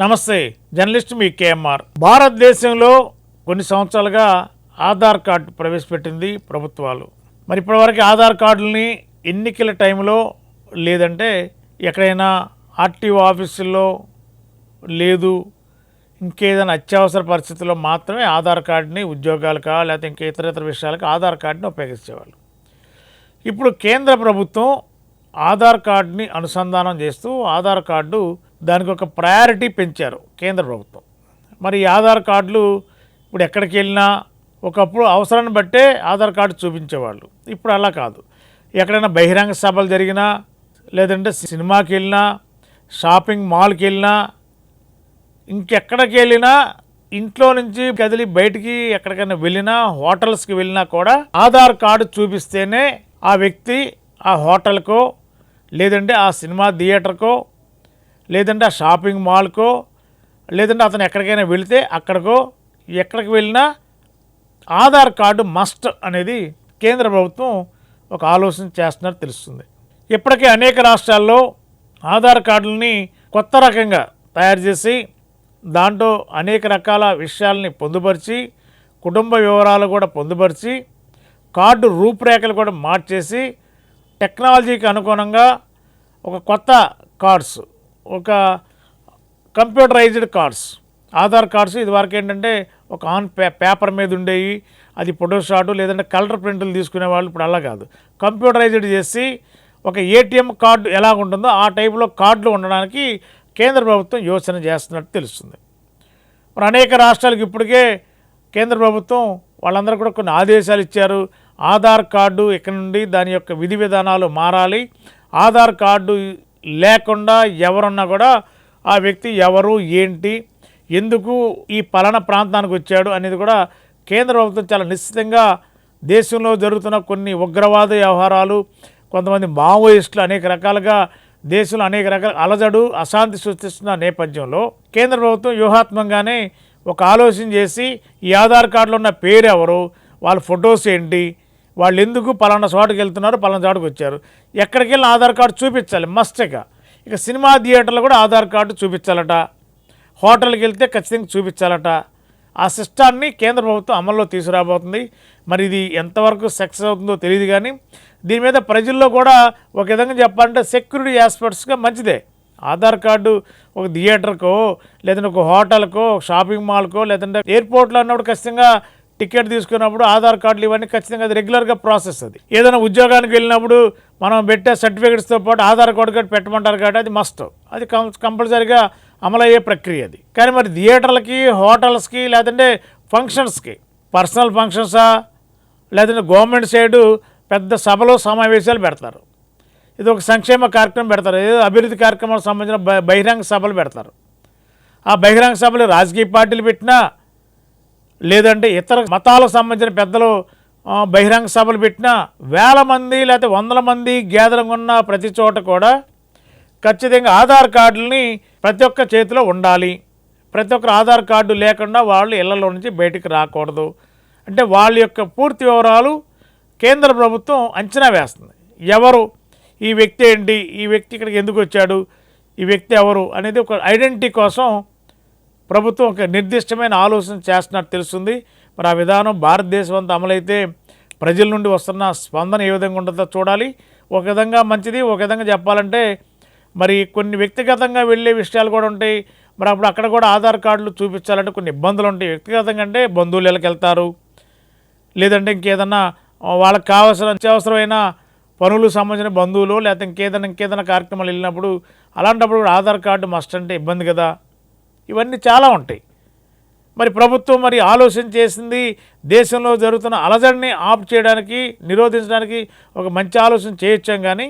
నమస్తే జర్నలిస్ట్ మీ కేఎంఆర్. భారతదేశంలో కొన్ని సంవత్సరాలుగా ఆధార్ కార్డు ప్రవేశపెట్టింది ప్రభుత్వాలు. మరి ఇప్పటివరకు ఆధార్ కార్డుల్ని ఎన్నికల టైంలో లేదంటే ఎక్కడైనా ఆర్టీఓ ఆఫీసుల్లో లేదు. ఇంకేదైనా అత్యవసర పరిస్థితుల్లో మాత్రమే ఆధార్ కార్డుని ఉద్యోగాలకా లేకపోతే ఇంకా ఇతర ఇతర విషయాలకు ఆధార్ కార్డుని ఉపయోగించేవాళ్ళు. ఇప్పుడు కేంద్ర ప్రభుత్వం ఆధార్ కార్డుని అనుసంధానం చేస్తూ ఆధార్ కార్డు దానికి ఒక ప్రయారిటీ పెంచారు కేంద్ర ప్రభుత్వం. మరి ఆధార్ కార్డులు ఇప్పుడు ఎక్కడికి వెళ్ళినా ఒకప్పుడు అవసరాన్ని బట్టే ఆధార్ కార్డు చూపించేవాళ్ళు. ఇప్పుడు అలా కాదు. ఎక్కడైనా బహిరంగ సభలు జరిగినా లేదంటే సినిమాకి వెళ్ళినా షాపింగ్ మాల్కి వెళ్ళినా ఇంకెక్కడికి వెళ్ళినా ఇంట్లో నుంచి కదిలి బయటికి ఎక్కడికైనా వెళ్ళినా హోటల్స్కి వెళ్ళినా కూడా ఆధార్ కార్డు చూపిస్తేనే ఆ వ్యక్తి ఆ హోటల్కో లేదంటే ఆ సినిమా థియేటర్కో లేదంటే ఆ షాపింగ్ మాల్కో లేదంటే అతను ఎక్కడికైనా వెళితే అక్కడికో ఎక్కడికి వెళ్ళినా ఆధార్ కార్డు మస్ట్ అనేది కేంద్ర ప్రభుత్వం ఒక ఆలోచన చేస్తున్నట్టు తెలుస్తుంది. ఇప్పటికే అనేక రాష్ట్రాల్లో ఆధార్ కార్డులని కొత్త రకంగా తయారు చేసి దాంట్లో అనేక రకాల విషయాల్ని పొందుపరిచి కుటుంబ వివరాలు కూడా పొందుపరిచి కార్డు రూపురేఖలు కూడా మార్చేసి టెక్నాలజీకి అనుగుణంగా ఒక కొత్త కార్డ్స్ ఒక కంప్యూటరైజ్డ్ కార్డ్స్ ఆధార్ కార్డ్స్ ఇదివరకు ఏంటంటే ఒక ఆన్ పే పేపర్ మీద ఉండేవి అది ఫోటోషాటు లేదంటే కలర్ ప్రింట్లు తీసుకునే వాళ్ళు ఇప్పుడు అలా కాదు. కంప్యూటరైజ్డ్ చేసి ఒక ఏటీఎం కార్డు ఎలా ఉంటుందో ఆ టైపులో కార్డులు ఉండడానికి కేంద్ర ప్రభుత్వం యోచన చేస్తున్నట్టు తెలుస్తుంది. మరి అనేక రాష్ట్రాలకు ఇప్పటికే కేంద్ర ప్రభుత్వం వాళ్ళందరూ కూడా కొన్ని ఆదేశాలు ఇచ్చారు. ఆధార్ కార్డు ఇక్కడ నుండి దాని యొక్క విధి విధానాలు మారాలి. ఆధార్ కార్డు లేకుండా ఎవరున్నా కూడా ఆ వ్యక్తి ఎవరు ఏంటి ఎందుకు ఈ పలానా ప్రాంతానికి వచ్చాడు అనేది కూడా కేంద్ర ప్రభుత్వం చాలా నిశ్చితంగా దేశంలో జరుగుతున్న కొన్ని ఉగ్రవాద వ్యవహారాలు కొంతమంది మావోయిస్టులు అనేక రకాలుగా దేశంలో అనేక రకాల అలజడు అశాంతి సృష్టిస్తున్న నేపథ్యంలో కేంద్ర ప్రభుత్వం వ్యూహాత్మకంగానే ఒక ఆలోచన చేసి ఈ ఆధార్ కార్డులో ఉన్న పేరు ఎవరు వాళ్ళ ఫొటోస్ ఏంటి వాళ్ళు ఎందుకు పలానా చోటుకి వెళ్తున్నారు పలానా చోటుకు వచ్చారు? ఎక్కడికి వెళ్ళిన ఆధార్ కార్డు చూపించాలి మస్ట్గా ఇక. సినిమా థియేటర్లో కూడా ఆధార్ కార్డు చూపించాలట. హోటల్కి వెళ్తే ఖచ్చితంగా చూపించాలట. ఆ సిస్టాన్ని కేంద్ర ప్రభుత్వం అమల్లో తీసుకురాబోతుంది. మరి ఇది ఎంతవరకు సక్సెస్ అవుతుందో తెలియదు కానీ దీని మీద ప్రజల్లో కూడా ఒక విధంగా చెప్పాలంటే సెక్యూరిటీ ఆస్పెక్ట్స్గా మంచిదే. ఆధార్ కార్డు ఒక థియేటర్కో లేదంటే ఒక హోటల్కో షాపింగ్ మాల్కో లేదంటే ఎయిర్పోర్ట్లో ఉన్నప్పుడు ఖచ్చితంగా టికెట్ తీసుకున్నప్పుడు ఆధార్ కార్డులు ఇవన్నీ ఖచ్చితంగా అది రెగ్యులర్గా ప్రాసెస్ అది. ఏదైనా ఉద్యోగానికి వెళ్ళినప్పుడు మనం పెట్టే సర్టిఫికెట్స్తో పాటు ఆధార్ కార్డు కూడా పెట్టమంటారు కాబట్టి అది మస్ట్ అది కం కంపల్సరీగా అమలయ్యే ప్రక్రియ అది. కానీ మరి థియేటర్లకి హోటల్స్కి లేదంటే ఫంక్షన్స్కి పర్సనల్ ఫంక్షన్సా లేదంటే గవర్నమెంట్ సైడు పెద్ద సభలో సమావేశాలు పెడతారు. ఇది ఒక సంక్షేమ కార్యక్రమం పెడతారు. ఏదో అభివృద్ధి కార్యక్రమాలకు సంబంధించిన బహిరంగ సభలు పెడతారు. ఆ బహిరంగ సభలు రాజకీయ పార్టీలు పెట్టినా లేదంటే ఇతర మతాలకు సంబంధించిన పెద్దలు బహిరంగ సభలు పెట్టినా వేల మంది లేకపోతే వందల మంది గ్యాదరింగ్ ఉన్న ప్రతి చోట కూడా ఖచ్చితంగా ఆధార్ కార్డులని ప్రతి ఒక్క చేతిలో ఉండాలి. ప్రతి ఒక్కరు ఆధార్ కార్డు లేకుండా వాళ్ళు ఇళ్ళలో నుంచి బయటికి రాకూడదు. అంటే వాళ్ళ యొక్క పూర్తి వివరాలు కేంద్ర ప్రభుత్వం అంచనా వేస్తుంది. ఎవరు? ఈ వ్యక్తి ఏంటి? ఈ వ్యక్తి ఇక్కడికి ఎందుకు వచ్చాడు? ఈ వ్యక్తి ఎవరు? అనేది ఒక ఐడెంటిటీ కోసం ప్రభుత్వం ఒక నిర్దిష్టమైన ఆలోచన చేస్తున్నట్టు తెలుస్తుంది. మరి ఆ విధానం భారతదేశం అంతా అమలైతే ప్రజల నుండి వస్తున్న స్పందన ఏ విధంగా ఉంటుందో చూడాలి. ఒక విధంగా మంచిది ఒక విధంగా చెప్పాలంటే మరి కొన్ని వ్యక్తిగతంగా వెళ్ళే విషయాలు కూడా ఉంటాయి. మరి అప్పుడు అక్కడ కూడా ఆధార్ కార్డులు చూపించాలంటే కొన్ని ఇబ్బందులు ఉంటాయి. వ్యక్తిగతంగా అంటే బంధువులు ఇళ్ళకి వెళ్తారు. లేదంటే ఇంకేదన్నా వాళ్ళకి కావాల్సిన అత్యవసరమైన పనులు సంబంధించిన బంధువులు లేకపోతే ఇంకేదైనా ఇంకేదైనా కార్యక్రమాలు వెళ్ళినప్పుడు అలాంటప్పుడు కూడా ఆధార్ కార్డు మస్ట్ అంటే ఇబ్బంది కదా. ఇవన్నీ చాలా ఉంటాయి. మరి ప్రభుత్వం మరి ఆలోచన చేసింది దేశంలో జరుగుతున్న అలజడిని ఆఫ్ చేయడానికి నిరోధించడానికి ఒక మంచి ఆలోచన చేయొచ్చాం కానీ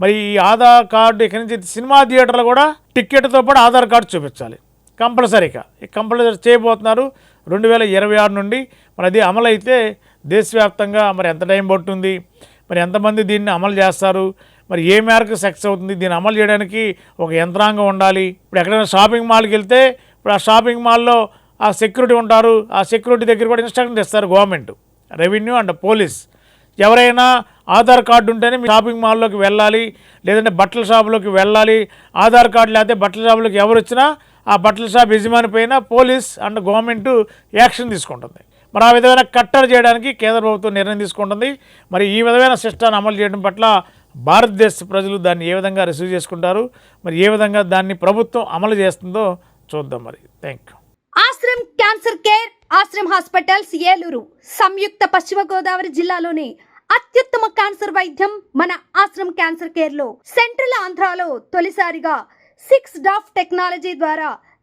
మరి ఈ ఆధార్ కార్డు ఇక్కడి నుంచి సినిమా థియేటర్లో కూడా టిక్కెట్తో పాటు ఆధార్ కార్డు చూపించాలి. కంపల్సరీగా. కంపల్సరీ చేయబోతున్నారు. రెండు వేల ఇరవై ఆరు నుండి మరి అది అమలు అయితే దేశవ్యాప్తంగా మరి ఎంత టైం పడుతుంది? మరి ఎంతమంది దీన్ని అమలు చేస్తారు? మరి ఏ మేరకు సక్సెస్ అవుతుంది? దీన్ని అమలు చేయడానికి ఒక యంత్రాంగం ఉండాలి. ఇప్పుడు ఎక్కడైనా షాపింగ్ మాల్కి వెళ్తే ఇప్పుడు ఆ షాపింగ్ మాల్లో ఆ సెక్యూరిటీ ఉంటారు. ఆ సెక్యూరిటీ దగ్గర కూడా ఇన్స్ట్రక్షన్ ఇస్తారు గవర్నమెంట్ రెవెన్యూ అండ్ పోలీస్ ఎవరైనా ఆధార్ కార్డు ఉంటేనే మీ షాపింగ్ మాల్లోకి వెళ్ళాలి. లేదంటే బట్టల షాపులోకి వెళ్ళాలి. ఆధార్ కార్డు లేకపోతే బట్టల షాపులోకి ఎవరు వచ్చినా ఆ బట్టల షాప్ యజమాని పైన పోలీస్ అండ్ గవర్నమెంట్ యాక్షన్ తీసుకుంటుంది. మరి ఆ విధమైన కట్టర్ చేయడానికి కేంద్ర ప్రభుత్వం నిర్ణయం తీసుకుంటుంది. మరి ఈ విధమైన సిస్టాన్ని అమలు చేయడం పట్ల భారతదేశ ప్రజలు దాన్ని ఏ విధంగా రిసీవ్ చేసుకుంటారు? మరి ఏ విధంగా దాన్ని ప్రభుత్వం అమలు చేస్తుందో చూద్దాం మరి. Thank you Ashram cancer care Ashram hospitals Eluru సంయుక్త పశ్చిమ గోదావరి జిల్లాలోని అత్యుత్తమ క్యాన్సర్ వైద్యం మన ఆశ్రమ్ క్యాన్సర్ కేర్లో సెంట్రల్ ఆంధ్రాలో తొలిసారిగా సిక్స్ డాఫ్ టెక్నాలజీ ద్వారా